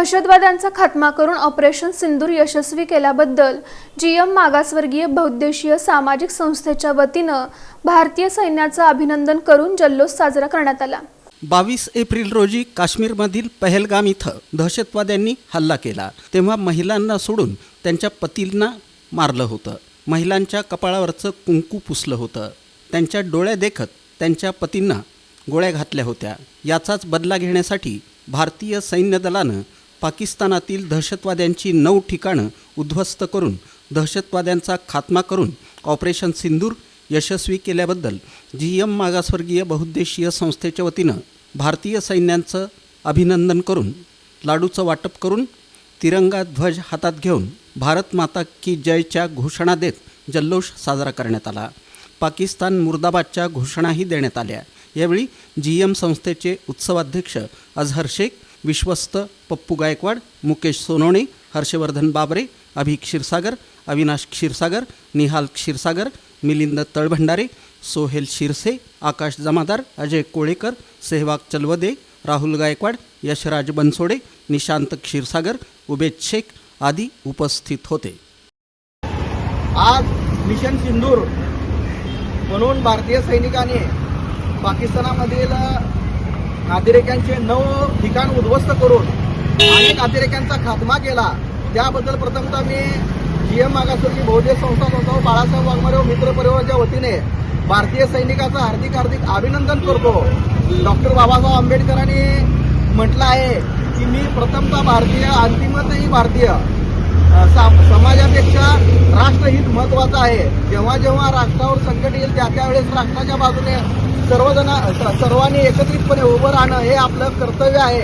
दहशतवाद्यांचा खात्मा करून ऑपरेशन सिंदूर यशस्वी केल्याबद्दल जीएम मागासवर्गीय बहुद्देशीय सामाजिक संस्थेच्या वतीनं भारतीय सैन्याचं अभिनंदन करून जल्लोष साजरा करण्यात आला. बावीस एप्रिल रोजी काश्मीरमधील पहलगाम इथं दहशतवाद्यांनी हल्ला केला. तेव्हा महिलांना सोडून त्यांच्या पतींना मारलं होतं. महिलांच्या कपाळावरचं कुंकू पुसलं होतं. त्यांच्या डोळ्या देखत त्यांच्या पतींना गोळ्या घातल्या होत्या. याचाच बदला घेण्यासाठी भारतीय सैन्य दलानं पाकिस्तानातील दहशतवाद्यांची नऊ ठिकाणं उद्ध्वस्त करून दहशतवाद्यांचा खात्मा करून ऑपरेशन सिंदूर यशस्वी केल्याबद्दल जी एम मागासवर्गीय बहुद्देशीय संस्थेच्या वतीनं भारतीय सैन्यांचं अभिनंदन करून लाडूचं वाटप करून तिरंगा ध्वज हातात घेऊन भारत माता की जयच्या घोषणा देत जल्लोष साजरा करण्यात आला. पाकिस्तान मुर्दाबादच्या घोषणाही देण्यात आल्या. यावेळी जी एम संस्थेचे उत्सवाध्यक्ष अझहर शेख विश्वस्त पप्पू गायकवाड मुकेश सोनवणे हर्षवर्धन बाबरे अभि क्षीरसागर अविनाश क्षीरसागर निहाल क्षीरसागर मिलिंद तळभंडारे सोहेल शिरसे आकाश जमादार अजय कोळेकर सेहवाग चलवदे राहुल गायकवाड यशराज बनसोडे निशांत क्षीरसागर उबेद शेख आदी उपस्थित होते. आज मिशन सिंदूर म्हणून भारतीय सैनिकांनी पाकिस्तानामधील अतिरेक्यांचे नऊ ठिकाण उद्ध्वस्त करून अनेक अतिरेक्यांचा खात्मा केला. त्याबद्दल प्रथमतः मी जी एम मागासवर्गीय बहुजन संस्था संस्था बाळासाहेब वाघमारे व मित्र परिवाराच्या वतीने भारतीय सैनिकाचं हार्दिक हार्दिक अभिनंदन करतो. डॉक्टर बाबासाहेब आंबेडकरांनी म्हटलं आहे की मी प्रथमतः भारतीय अंतिमतही भारतीय. समाजापेक्षा राष्ट्रहित महत्वाचं आहे. जेव्हा जेव्हा राष्ट्रावर संकट येईल त्या त्यावेळेस राष्ट्राच्या बाजूने सर्वजण स- सर्वांनी एकत्रितपणे उभं राहणं हे आपलं कर्तव्य आहे.